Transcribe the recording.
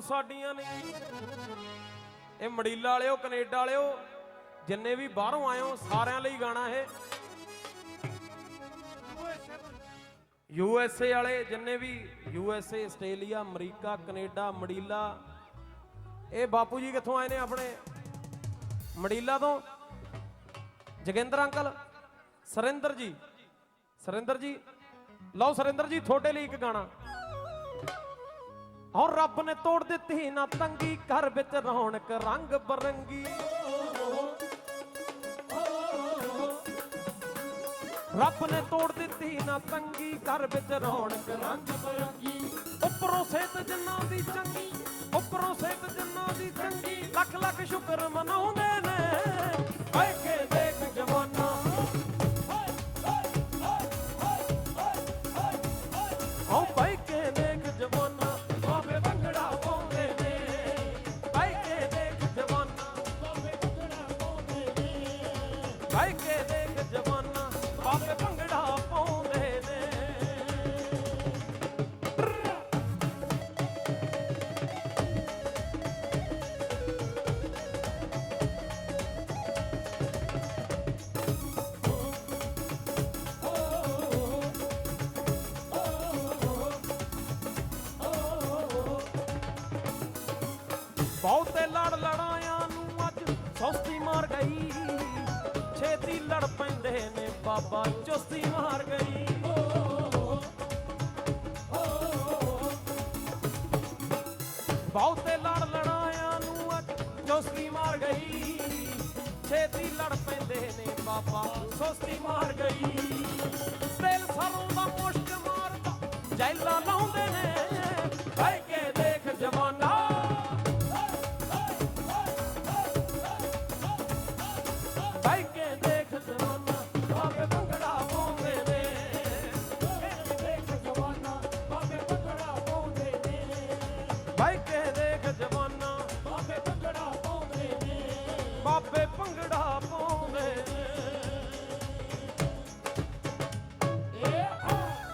ਸਾਡੀਆਂ ਨੇ। ਇਹ ਮੜੀਲਾ ਵਾਲਿਓ, ਕੈਨੇਡਾ ਵਾਲਿਓ, ਜਿੰਨੇ ਵੀ ਬਾਹਰੋਂ ਆਇਓ ਸਾਰਿਆਂ ਲਈ ਗਾਣਾ ਇਹ। ਯੂ ਐਸ ਏ ਵਾਲੇ, ਜਿੰਨੇ ਵੀ U S A, Australia, America, Canada, ਮੜੀਲਾ, ਇਹ ਬਾਪੂ ਜੀ ਕਿੱਥੋਂ ਆਏ ਨੇ ਆਪਣੇ? ਮੜੀਲਾ ਤੋਂ। ਜਗਿੰਦਰ ਅੰਕਲ, ਸਰਿੰਦਰ ਜੀ। ਸਰਿੰਦਰ ਜੀ, ਲਓ ਸਰਿੰਦਰ ਜੀ, ਤੁਹਾਡੇ ਲਈ ਇੱਕ ਗਾਣਾ। ਔਰ ਰੱਬ ਨੇ ਤੋੜ ਦਿੱਤੀ ਨਾ ਤੰਗੀ, ਘਰ ਵਿੱਚ ਰੌਣਕ, ਰੰਗ ਬਰੰਗੀ। ਰੱਬ ਨੇ ਤੋੜ ਦਿੱਤੀ ਨਾ ਤੰਗੀ, ਘਰ ਵਿੱਚ ਰੌਣਕ, ਰੰਗ ਬਰੰਗੀ। ਉੱਪਰੋਂ ਸਿਹਤ ਜਿੰਨਾਂ ਦੀ ਚੰਗੀ, ਉੱਪਰੋਂ ਨੇ ਭਾਈ ਕੇ ਦੇਖ ਜਵਾਨਾ ਬਾਬੇ ਭੰਗੜਾ ਪਾਉਂਦੇ ਨੇ। ਬਹੁਤੇ ਲੜ ਬਾਬਾ ਚੁਸਤੀ ਮਾਰ ਗਈ। ਬਹੁਤੇ ਲੜ ਲੜਾਇਆ ਨੂੰ ਅੱਜ ਚੁਸਤੀ ਮਾਰ ਗਈ। ਛੇਤੀ ਲੜ ਪੈਂਦੇ ਨੇ ਬਾਬਾ ਸੁਸਤੀ ਮਾਰ ਗਈ। ਭਾਈ ਕੇ